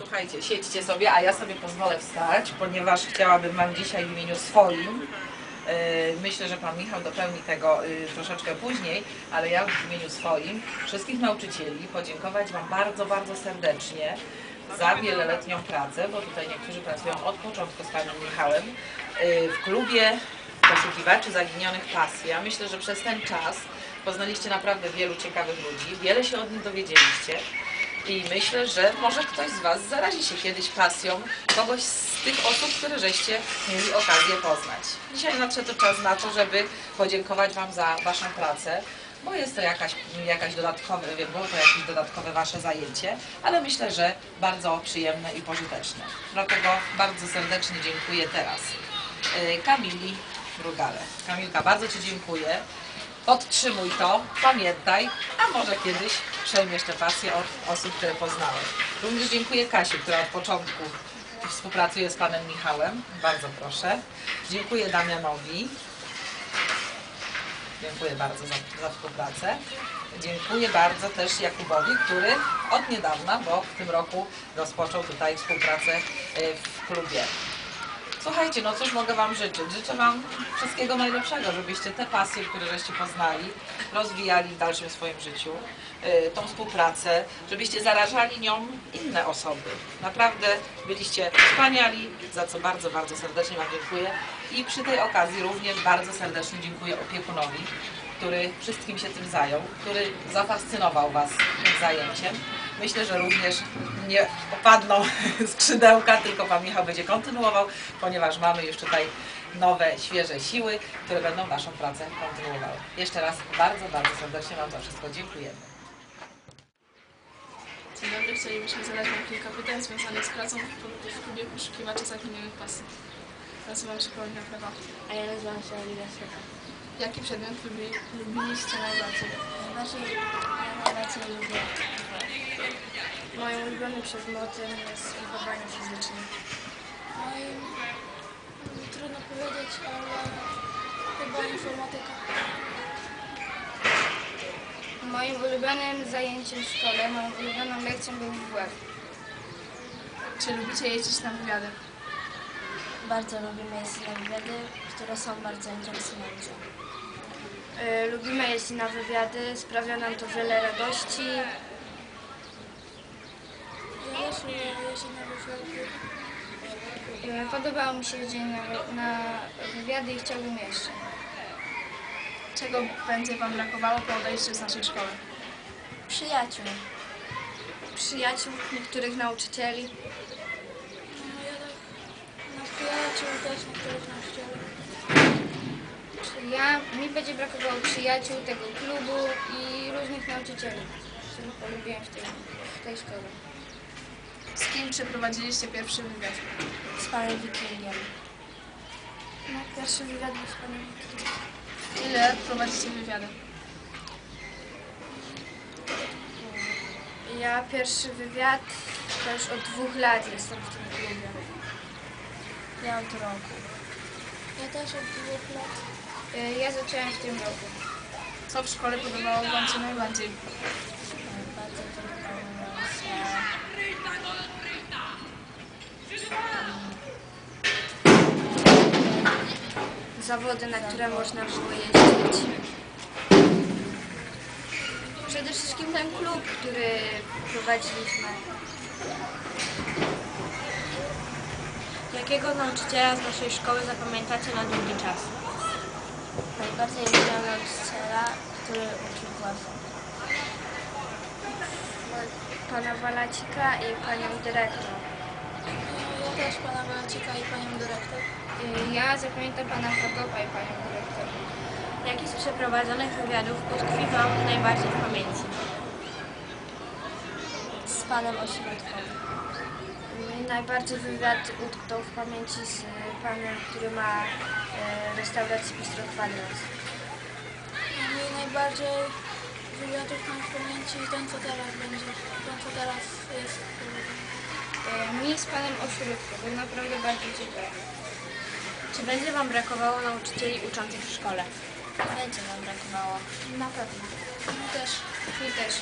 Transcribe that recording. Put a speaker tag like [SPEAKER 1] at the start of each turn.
[SPEAKER 1] Słuchajcie, siedźcie sobie, a ja sobie pozwolę wstać, ponieważ chciałabym Wam dzisiaj w imieniu swoim, yy, myślę, że Pan Michał dopełni tego yy, troszeczkę później, ale ja w imieniu swoim, wszystkich nauczycieli podziękować Wam bardzo, bardzo serdecznie za wieloletnią pracę, bo tutaj niektórzy pracują od początku z Panem Michałem yy, w klubie poszukiwaczy zaginionych pasji. Ja myślę, że przez ten czas poznaliście naprawdę wielu ciekawych ludzi, wiele się od nich dowiedzieliście. I myślę, że może ktoś z Was zarazi się kiedyś pasją kogoś z tych osób, które żeście mieli okazję poznać. Dzisiaj nadszedł czas na to, żeby podziękować Wam za Waszą pracę, bo jest to jakaś, jakaś dodatkowe, było to jakieś dodatkowe Wasze zajęcie, ale myślę, że bardzo przyjemne i pożyteczne. Dlatego bardzo serdecznie dziękuję teraz yy, Kamili Rugale. Kamilka, bardzo Ci dziękuję. Podtrzymuj to, pamiętaj, a może kiedyś przejmiesz tę pasję od osób, które poznałeś. Również dziękuję Kasi, która od początku współpracuje z Panem Michałem. Bardzo proszę. Dziękuję Damianowi. Dziękuję bardzo za, za współpracę. Dziękuję bardzo też Jakubowi, który od niedawna, bo w tym roku rozpoczął tutaj współpracę y, w klubie. Słuchajcie, no cóż mogę Wam życzyć? Życzę Wam wszystkiego najlepszego, żebyście te pasje, które żeście poznali, rozwijali w dalszym swoim życiu, yy, tą współpracę, żebyście zarażali nią inne osoby. Naprawdę byliście wspaniali, za co bardzo, bardzo serdecznie Wam dziękuję. I przy tej okazji również bardzo serdecznie dziękuję opiekunowi, który wszystkim się tym zajął, który zafascynował Was tym zajęciem. Myślę, że również nie opadną skrzydełka, tylko Pan Michał będzie kontynuował, ponieważ mamy już tutaj nowe, świeże siły, które będą Waszą pracę kontynuowały. Jeszcze raz bardzo, bardzo serdecznie Wam za wszystko dziękujemy.
[SPEAKER 2] Dzień dobry, chcielibyśmy zadać Wam kilka pytań związanych z pracą w, w klubie poszukiwaczy zaginionych pasji. Nazywam się Paulina Prawa.
[SPEAKER 3] A ja nazywam się Olivia Seka.
[SPEAKER 2] Jaki przedmiot lubi, lubiliście najbardziej?
[SPEAKER 3] Najbardziej, ja najbardziej lubię
[SPEAKER 2] ulubionym przedmiotem jest wychowanie fizyczne.
[SPEAKER 3] moim, mm, trudno powiedzieć, ale chyba informatyka.
[SPEAKER 4] Moim ulubionym zajęciem w szkole, moją ulubioną lekcją był WF.
[SPEAKER 2] Czy lubicie jeździć na wywiady?
[SPEAKER 3] Bardzo lubimy jeździć na wywiady, które są bardzo interesujące.
[SPEAKER 4] E, Lubimy jeździć na wywiady, sprawia nam to wiele radości.
[SPEAKER 3] Ja też lubię jeździć na wywiady.
[SPEAKER 4] E, Podobało mi się jeździć na, na wywiady i chciałbym jeszcze.
[SPEAKER 2] Czego będzie Wam brakowało po odejściu z naszej szkoły?
[SPEAKER 3] Przyjaciół.
[SPEAKER 4] Przyjaciół, niektórych nauczycieli.
[SPEAKER 3] No ja tak na przyjaciół też niektórych nauczycieli.
[SPEAKER 4] Ja, mi będzie brakowało przyjaciół, tego klubu i różnych nauczycieli, których polubiłem w tej, w tej szkole.
[SPEAKER 2] Z kim przeprowadziliście pierwszy wywiad?
[SPEAKER 3] Z panem Wikingiem. No pierwszy wywiad był z panem Wikingiem.
[SPEAKER 2] Ile lat prowadzicie wywiady?
[SPEAKER 4] Ja pierwszy wywiad to już od dwóch lat jestem w tym klubie.
[SPEAKER 3] Ja od roku. Ja też od dwóch lat.
[SPEAKER 4] E, Ja zacząłem w tym roku.
[SPEAKER 2] Co w szkole podobało Wam się najbardziej?
[SPEAKER 4] Zawody, na które można było jeździć. Przede wszystkim ten klub, który prowadziliśmy.
[SPEAKER 5] Jakiego nauczyciela z naszej szkoły zapamiętacie na długi czas?
[SPEAKER 3] Najbardziej lubię nauczyciela, który uczył klasy.
[SPEAKER 4] Pana Walacika i panią dyrektor.
[SPEAKER 3] Ja też pana Walacika i panią dyrektor.
[SPEAKER 4] Y, Ja zapamiętam pana Prokopa i panią dyrektor.
[SPEAKER 5] Jaki z przeprowadzonych wywiadów utkwi Wam najbardziej w pamięci?
[SPEAKER 3] Z panem ośrodkowym.
[SPEAKER 4] Mi Najbardziej wywiad utknął w pamięci z y, panem, który ma y, restaurację Bistro Kwadrat.
[SPEAKER 3] Mi najbardziej wywiadów mam w pamięci ten, co teraz będzie. Ten, co teraz jest.
[SPEAKER 4] Y, Mi z panem Ośrodką, był naprawdę bardzo ciekawy.
[SPEAKER 5] Czy będzie Wam brakowało nauczycieli uczących w szkole?
[SPEAKER 3] Będzie nam brakowało.
[SPEAKER 4] Na pewno.
[SPEAKER 3] Mi też.
[SPEAKER 4] Mi też.